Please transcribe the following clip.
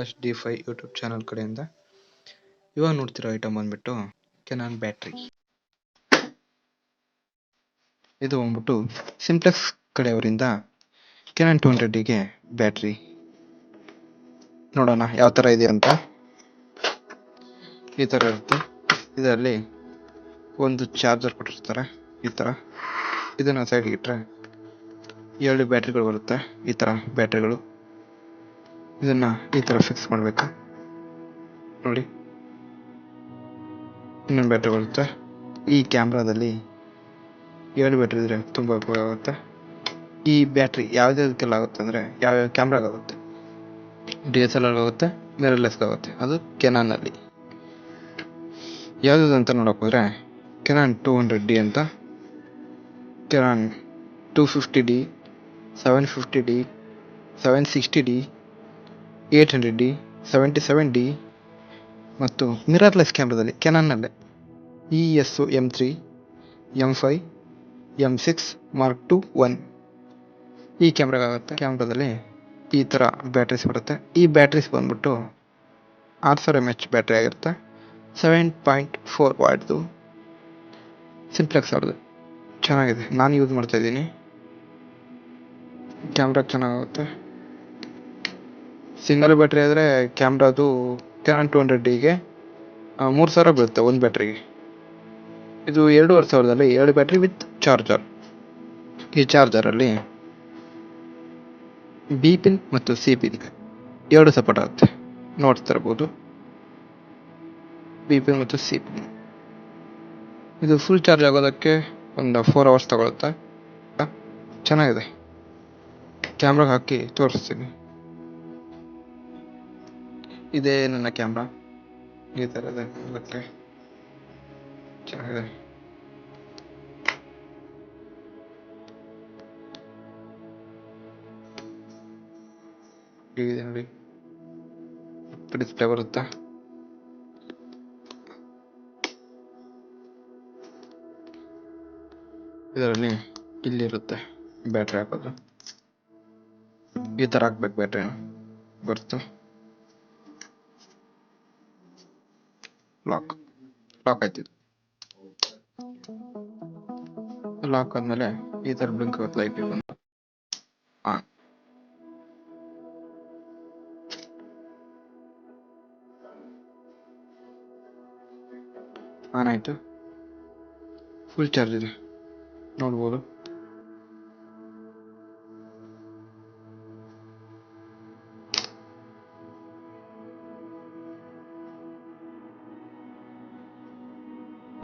Prakash D fi YouTube channel ಕಡೆಯಿಂದ. ಇವಾಗ ನೋಡ್ತಿರೋ ಐಟಮ್ ಬಂದ್ಬಿಟ್ಟು ಕೆನಾನ್ ಬ್ಯಾಟ್ರಿ ಇದು ಬಂದ್ಬಿಟ್ಟು ಸಿಂಪ್ಲೆಕ್ಸ್ ಕಡೆಯವರಿಂದ ಕೆನಾನ್ ಟೂ ಡಿಗೆ ಬ್ಯಾಟ್ರಿ ನೋಡೋಣ ಯಾವ ಥರ ಇದೆ ಅಂತ. ಈ ಥರ ಇರುತ್ತೆ. ಇದರಲ್ಲಿ ಒಂದು ಚಾರ್ಜರ್ ಕೊಟ್ಟಿರ್ತಾರೆ. ಈ ಥರ ಇದನ್ನು ಸೈಡ್ಗೆ ಇಟ್ಟರೆ ಎರಡು ಬ್ಯಾಟ್ರಿಗಳು ಬರುತ್ತೆ. ಈ ಥರ ಬ್ಯಾಟ್ರಿಗಳು ಇದನ್ನ ಈ ಥರ ಫಿಕ್ಸ್ ಮಾಡಬೇಕು? ನೋಡಿ. ಇನ್ನೊಂದು ಬ್ಯಾಟ್ರಿ ಬರುತ್ತೆ. ಈ ಕ್ಯಾಮ್ರಾದಲ್ಲಿ ಎರಡು ಬ್ಯಾಟ್ರಿ ಇದ್ರೆ ತುಂಬ ಉಪಯೋಗ ಆಗುತ್ತೆ. ಈ ಬ್ಯಾಟ್ರಿ ಯಾವುದಕ್ಕೆಲ್ಲ ಆಗುತ್ತೆ ಅಂದರೆ ಯಾವ್ಯಾವ ಕ್ಯಾಮ್ರಾಗಾಗುತ್ತೆ ಡಿ ಎಸ್ ಎಲ್ ಆರ್ ಆಗುತ್ತೆ ಆಗುತ್ತೆ. ಅದು ಕೆನಾನಲ್ಲಿ ಯಾವ್ದು ಅಂತ ನೋಡೋಕೆ ಹೋದರೆ ಕೆನಾನ್ ಟೂ ಹಂಡ್ರೆಡ್ ಡಿ ಅಂತ Canon two fifty D seven fifty D seven sixty D eight hundred D seventy seven D ಮತ್ತು ಮಿರರ್ಲೆಸ್ ಕ್ಯಾಮ್ರಾದಲ್ಲಿ ಕೆನನ್ನಲ್ಲೇ E S O M three M five M six mark two one ಈ ಕ್ಯಾಮ್ರಾಗಾಗುತ್ತೆ ಕ್ಯಾಮ್ರಾದಲ್ಲಿ ಈ ಥರ batteries ಬರುತ್ತೆ. ಈ batteries ಬಂದ್ಬಿಟ್ಟು ಆರು ಸಾವಿರ ಎಂ ಎಚ್ ಬ್ಯಾಟ್ರಿ ಆಗಿರುತ್ತೆ. ಸೆವೆನ್ ಪಾಯಿಂಟ್ ಫೋರ್ ವಾಟ್ದು. ಸಿಂಪ್ಲೆಕ್ಸ್ ಅವ್ರದ್ದು. ಚೆನ್ನಾಗಿದೆ. ನಾನು ಯೂಸ್ ಮಾಡ್ತಾಯಿದ್ದೀನಿ ಕ್ಯಾಮ್ರಾ ಚೆನ್ನಾಗುತ್ತೆ ಸಿಂಗಲ್ ಬ್ಯಾಟ್ರಿ ಆದರೆ ಕ್ಯಾಮ್ರಾದು ಕ್ಯಾನ್ ಟು ಹಂಡ್ರೆಡ್ ಡಿಗೆ ಮೂರು ಸಾವಿರ ಬೀಳುತ್ತೆ ಒಂದು ಬ್ಯಾಟ್ರಿಗೆ ಇದು ಎರಡೂವರೆ ಸಾವಿರದಲ್ಲಿ ಎರಡು ಬ್ಯಾಟ್ರಿ ವಿತ್ ಚಾರ್ಜರ್ ಈ ಚಾರ್ಜರಲ್ಲಿ ಬಿ ಪಿನ್ ಮತ್ತು ಸಿ ಪಿನ್ ಎರಡು ಸಪೋರ್ಟ್ ಆಗುತ್ತೆ. ನೋಡ್ತಾ ಇರ್ಬೋದು. ಬಿ ಪಿನ್ ಮತ್ತು ಸಿ ಪಿನ್ ಇದು ಫುಲ್ ಚಾರ್ಜ್ ಆಗೋದಕ್ಕೆ ಒಂದು ಫೋರ್ ಅವರ್ಸ್ ತಗೊಳುತ್ತೆ? ಚೆನ್ನಾಗಿದೆ. ಕ್ಯಾಮ್ರಾಗೆ ಹಾಕಿ ತೋರಿಸ್ತೀನಿ. ಇದೇ ನನ್ನ ಕ್ಯಾಮ್ರಾ ಈ ಥರ ಇದೆ ನೋಡೋಕ್ಕೆ ಚೆನ್ನಾಗಿದೆ ಇದೆ ನೋಡಿ. ಡಿಸ್ಪ್ಲೇ ಬರುತ್ತಾ? ಇದರಲ್ಲಿ ಇಲ್ಲಿರುತ್ತೆ ಬ್ಯಾಟ್ರಿ ಹಾಕೋದು. ಈ ಥರ ಹಾಕ್ಬೇಕು ಬ್ಯಾಟ್ರಿ ಬರ್ತು ಲಾಕ್ ಲಾಕ್ ಆಯ್ತಿದ್ದು ಲಾಕ್ ಆದ್ಮೇಲೆ ಈ ತರ ಬ್ಲಿಂಕ್ ಆಗುತ್ತೆ ಲೈಟ್ ಬಂದು. ಆನ್ ಆಯಿತು. ಫುಲ್ ಚಾರ್ಜ್ ಇದೆ. ನೋಡ್ಬೋದು.